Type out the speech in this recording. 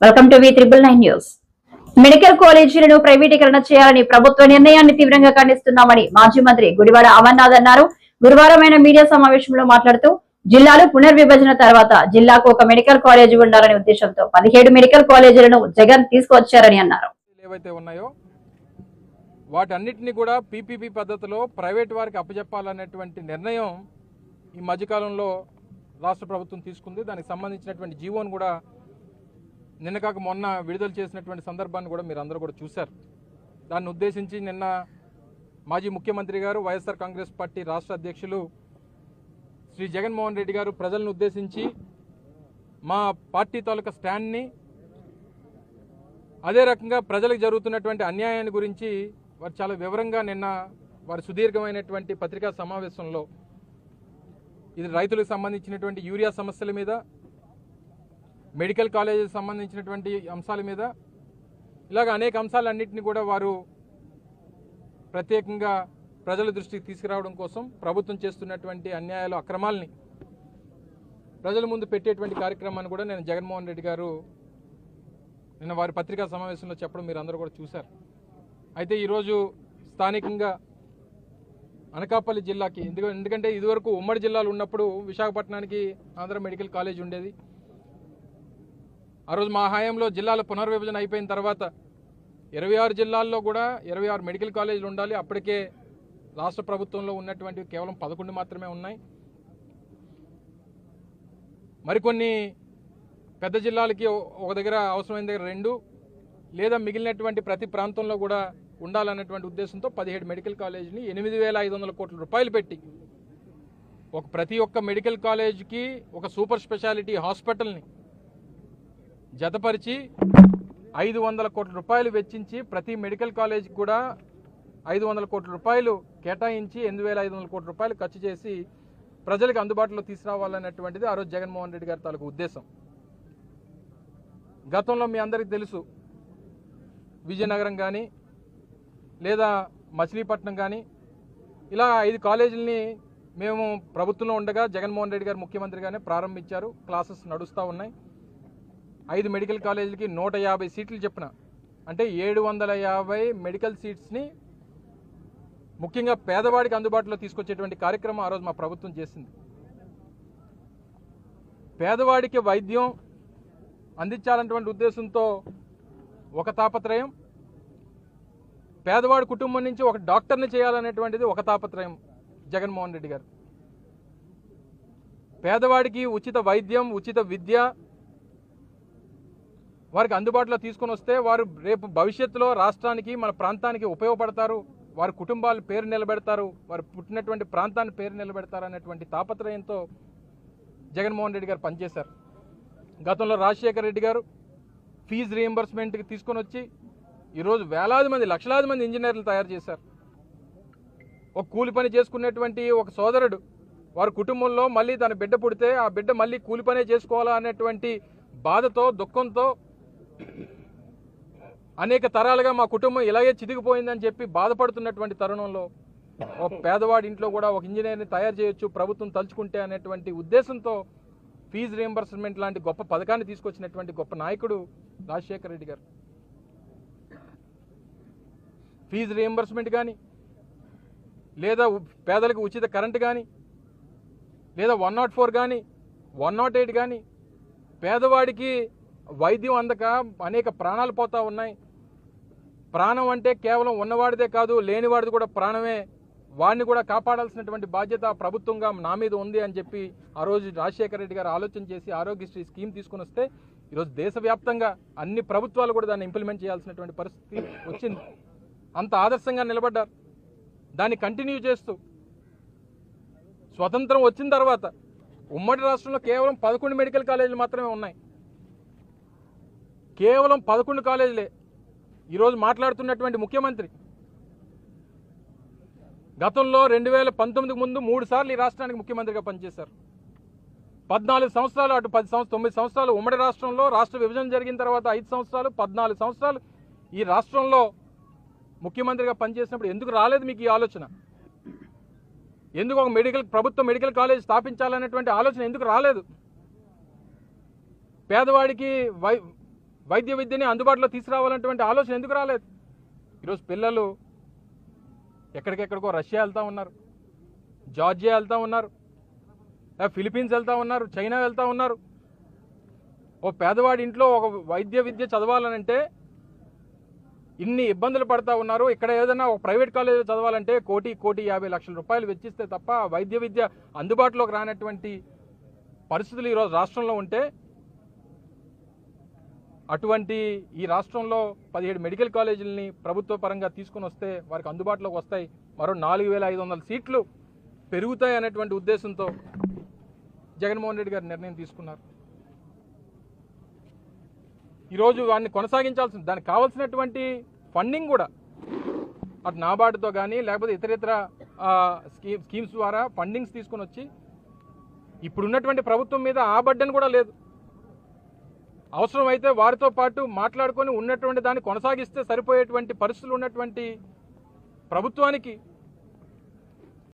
Welcome to V triple nine news medical కాలేజీలను ప్రైవేటీకరణ చేయాలని ప్రభుత్వ నిర్ణయాన్ని తీవ్రంగా ఖండిస్తున్నామని మాజీ మంత్రి గుడివాడ అమర్నాథ్ అన్నారు. గురువారం ఆయన మీడియా సమావేశంలో మాట్లాడుతూ జిల్లాలు పునర్విభజన తర్వాత జిల్లాకు ఒక మెడికల్ కాలేజీ ఉండాలనే ఉద్దేశంతో పదిహేడు మెడికల్ కాలేజీలను జగన్ తీసుకువచ్చారని అన్నారు. ఏవైతే ఉన్నాయో వాటన్నిటిని కూడా పీపీపీ పద్ధతిలో ప్రైవేట్ వారికి అప్పచెప్పాలనేటువంటి నిర్ణయం ఈ మధ్యకాలంలో రాష్ట్ర ప్రభుత్వం తీసుకుంది. దానికి సంబంధించినటువంటి జీవోను కూడా నిన్న కాక మొన్న విడుదల చేసినటువంటి సందర్భాన్ని కూడా మీరు అందరూ కూడా చూశారు. దాన్ని ఉద్దేశించి నిన్న మాజీ ముఖ్యమంత్రి గారు వైఎస్ఆర్ కాంగ్రెస్ పార్టీ రాష్ట్ర అధ్యక్షులు శ్రీ జగన్మోహన్ రెడ్డి గారు ప్రజలను ఉద్దేశించి మా పార్టీ తాలూకా స్టాండ్ని అదే రకంగా ప్రజలకు జరుగుతున్నటువంటి అన్యాయాన్ని గురించి వారు చాలా వివరంగా నిన్న వారి సుదీర్ఘమైనటువంటి పత్రికా సమావేశంలో ఇది రైతులకు సంబంధించినటువంటి యూరియా సమస్యల మీద మెడికల్ కాలేజీకి సంబంధించినటువంటి అంశాల మీద ఇలాగ అనేక అంశాలన్నింటినీ కూడా వారు ప్రత్యేకంగా ప్రజల దృష్టికి తీసుకురావడం కోసం ప్రభుత్వం చేస్తున్నటువంటి అన్యాయాలు అక్రమాలని ప్రజల ముందు పెట్టేటువంటి కార్యక్రమాన్ని కూడా నేను జగన్మోహన్ రెడ్డి గారు నిన్న వారి పత్రికా సమావేశంలో చెప్పడం మీరు అందరూ కూడా చూశారు. అయితే ఈరోజు స్థానికంగా అనకాపల్లి జిల్లాకి ఎందుకంటే ఇదివరకు ఉమ్మడి జిల్లాలు ఉన్నప్పుడు విశాఖపట్నానికి ఆంధ్ర మెడికల్ కాలేజ్ ఉండేది. ఆ రోజు మా హాయంలో జిల్లాల పునర్విభజన అయిపోయిన తర్వాత ఇరవై ఆరు జిల్లాల్లో కూడా ఇరవై ఆరు మెడికల్ కాలేజీలు ఉండాలి. అప్పటికే రాష్ట్ర ప్రభుత్వంలో ఉన్నటువంటివి కేవలం పదకొండు మాత్రమే ఉన్నాయి. మరికొన్ని పెద్ద జిల్లాలకి ఒక దగ్గర అవసరమైన దగ్గర రెండు లేదా మిగిలినటువంటి ప్రతి ప్రాంతంలో కూడా ఉండాలన్నటువంటి ఉద్దేశంతో పదిహేడు మెడికల్ కాలేజీని ఎనిమిది వేల ఐదు వందల కోట్ల రూపాయలు పెట్టి ఒక ప్రతి ఒక్క మెడికల్ కాలేజీకి ఒక సూపర్ స్పెషాలిటీ హాస్పిటల్ని జతపరిచి ఐదు వందల కోట్ల రూపాయలు వెచ్చించి ప్రతి మెడికల్ కాలేజీకి కూడా ఐదు వందల కోట్ల రూపాయలు కేటాయించి ఎనిమిది వేల ఐదు వందల కోట్ల రూపాయలు ఖర్చు చేసి ప్రజలకు అందుబాటులో తీసుకురావాలన్నటువంటిది ఆ రోజు జగన్మోహన్ రెడ్డి గారి తాలూకు ఉద్దేశం. గతంలో మీ అందరికీ తెలుసు విజయనగరం కానీ లేదా మచిలీపట్నం కానీ ఇలా ఐదు కాలేజీలని మేము ప్రభుత్వంలో ఉండగా జగన్మోహన్ రెడ్డి గారు ముఖ్యమంత్రిగానే ప్రారంభించారు. క్లాసెస్ నడుస్తూ ఉన్నాయి. ఐదు మెడికల్ కాలేజీలకి నూట యాభై సీట్లు చెప్పిన. అంటే ఏడు వందల యాభై మెడికల్ సీట్స్ని ముఖ్యంగా పేదవాడికి అందుబాటులో తీసుకొచ్చేటువంటి కార్యక్రమం ఆ రోజు మా ప్రభుత్వం చేసింది. పేదవాడికి వైద్యం అందించాలన్నటువంటి ఉద్దేశంతో ఒక తాపత్రయం పేదవాడి కుటుంబం నుంచి ఒక డాక్టర్ని చేయాలనేటువంటిది ఒక తాపత్రయం జగన్మోహన్ రెడ్డి గారు. పేదవాడికి ఉచిత వైద్యం ఉచిత విద్య వారికి అందుబాటులో తీసుకొని వస్తే వారు రేపు భవిష్యత్తులో రాష్ట్రానికి మన ప్రాంతానికి ఉపయోగపడతారు. వారి కుటుంబాలు పేరు నిలబెడతారు. వారు పుట్టినటువంటి ప్రాంతాన్ని పేరు నిలబెడతారు అనేటువంటి తాపత్రయంతో జగన్మోహన్ రెడ్డి గారు పనిచేశారు. గతంలో రాజశేఖర రెడ్డి గారు ఫీజు రీఎంబర్స్మెంట్కి తీసుకొని వచ్చి ఈరోజు వేలాది మంది లక్షలాది మంది ఇంజనీర్లు తయారు చేశారు. ఒక కూలి పని చేసుకునేటువంటి ఒక సోదరుడు వారి కుటుంబంలో మళ్ళీ తన బిడ్డ పుడితే ఆ బిడ్డ మళ్ళీ కూలి పనే చేసుకోవాలా అనేటువంటి బాధతో దుఃఖంతో అనేక తరాలుగా మా కుటుంబం ఇలాగే చిదిగిపోయిందని చెప్పి బాధపడుతున్నటువంటి తరుణంలో ఒక పేదవాడి ఇంట్లో కూడా ఒక ఇంజనీర్ని తయారు చేయొచ్చు ప్రభుత్వం తలుచుకుంటే అనేటువంటి ఉద్దేశంతో ఫీజు రియంబర్స్మెంట్ లాంటి గొప్ప పథకాన్ని తీసుకొచ్చినటువంటి గొప్ప నాయకుడు రాజశేఖర రెడ్డి గారు. ఫీజు రియంబర్స్మెంట్ కానీ లేదా పేదలకు ఉచిత కరెంటు కానీ లేదా వన్ నాట్ ఫోర్ కానీ వన్ నాట్ ఎయిట్ కానీ పేదవాడికి వైద్యం అందక అనేక ప్రాణాలు పోతా ఉన్నాయి. ప్రాణం అంటే కేవలం ఉన్నవాడిదే కాదు లేనివాడిది కూడా ప్రాణమే. వాడిని కూడా కాపాడాల్సినటువంటి బాధ్యత ప్రభుత్వంగా నా మీద ఉంది అని చెప్పి ఆ రోజు రాజశేఖర రెడ్డి గారు ఆలోచన చేసి ఆరోగ్యశ్రీ స్కీమ్ తీసుకుని వస్తే ఈరోజు దేశవ్యాప్తంగా అన్ని ప్రభుత్వాలు కూడా దాన్ని ఇంప్లిమెంట్ చేయాల్సినటువంటి పరిస్థితి వచ్చింది. అంత ఆదర్శంగా నిలబడ్డారు. దాన్ని కంటిన్యూ చేస్తూ స్వతంత్రం వచ్చిన తర్వాత ఉమ్మడి రాష్ట్రంలో కేవలం పదకొండు మెడికల్ కాలేజీలు మాత్రమే ఉన్నాయి. కేవలం పదకొండు కాలేజీలే. ఈరోజు మాట్లాడుతున్నటువంటి ముఖ్యమంత్రి. గతంలో రెండు వేల పంతొమ్మిదికి ముందు మూడు సార్లు ఈ రాష్ట్రానికి ముఖ్యమంత్రిగా పనిచేశారు. పద్నాలుగు సంవత్సరాలు అటు పది సంవత్సరం తొమ్మిది సంవత్సరాలు ఉమ్మడి రాష్ట్రంలో రాష్ట్ర విభజన జరిగిన తర్వాత ఐదు సంవత్సరాలు పద్నాలుగు సంవత్సరాలు ఈ రాష్ట్రంలో ముఖ్యమంత్రిగా పనిచేసినప్పుడు ఎందుకు రాలేదు మీకు ఈ ఆలోచన? ఎందుకు ఒక మెడికల్ ప్రభుత్వ మెడికల్ కాలేజ్ స్థాపించాలనేటువంటి ఆలోచన ఎందుకు రాలేదు? పేదవాడికి వై వైద్య విద్యని అందుబాటులో తీసుకురావాలన్నటువంటి ఆలోచన ఎందుకు రాలేదు? ఈరోజు పిల్లలు ఎక్కడికెక్కడికో రష్యా వెళ్తూ ఉన్నారు జార్జియా వెళ్తూ ఉన్నారు ఫిలిప్పీన్స్ ఫిలిపీన్స్ వెళ్తూ ఉన్నారు చైనా వెళ్తూ ఉన్నారు. ఓ పేదవాడి ఇంట్లో ఒక వైద్య విద్య చదవాలనంటే ఇన్ని ఇబ్బందులు పడతా ఉన్నారు. ఇక్కడ ఏదైనా ఒక ప్రైవేట్ కాలేజ్ చదవాలంటే కోటి కోటి యాభై లక్షల రూపాయలు వెచ్చిస్తే తప్ప వైద్య విద్య అందుబాటులోకి రానటువంటి పరిస్థితులు ఈరోజు రాష్ట్రంలో ఉంటే అటువంటి ఈ రాష్ట్రంలో పదిహేడు మెడికల్ కాలేజీలని ప్రభుత్వ పరంగా తీసుకుని వస్తే వారికి అందుబాటులోకి వస్తాయి. మరో నాలుగు వేల ఐదు వందల సీట్లు పెరుగుతాయి అనేటువంటి ఉద్దేశంతో జగన్మోహన్ రెడ్డి గారు నిర్ణయం తీసుకున్నారు. ఈరోజు వాడిని కొనసాగించాల్సింది దానికి కావాల్సినటువంటి ఫండింగ్ కూడా అటు నాబార్డుతో కానీ లేకపోతే ఇతర ఇతర స్కీమ్ స్కీమ్స్ ద్వారా ఫండింగ్స్ తీసుకొని వచ్చి ఇప్పుడున్నటువంటి ప్రభుత్వం మీద ఆ బడ్డన్ కూడా లేదు. అవసరమైతే వారితో పాటు మాట్లాడుకొని ఉన్నటువంటి దాన్ని కొనసాగిస్తే సరిపోయేటువంటి పరిస్థితులు ఉన్నటువంటి ప్రభుత్వానికి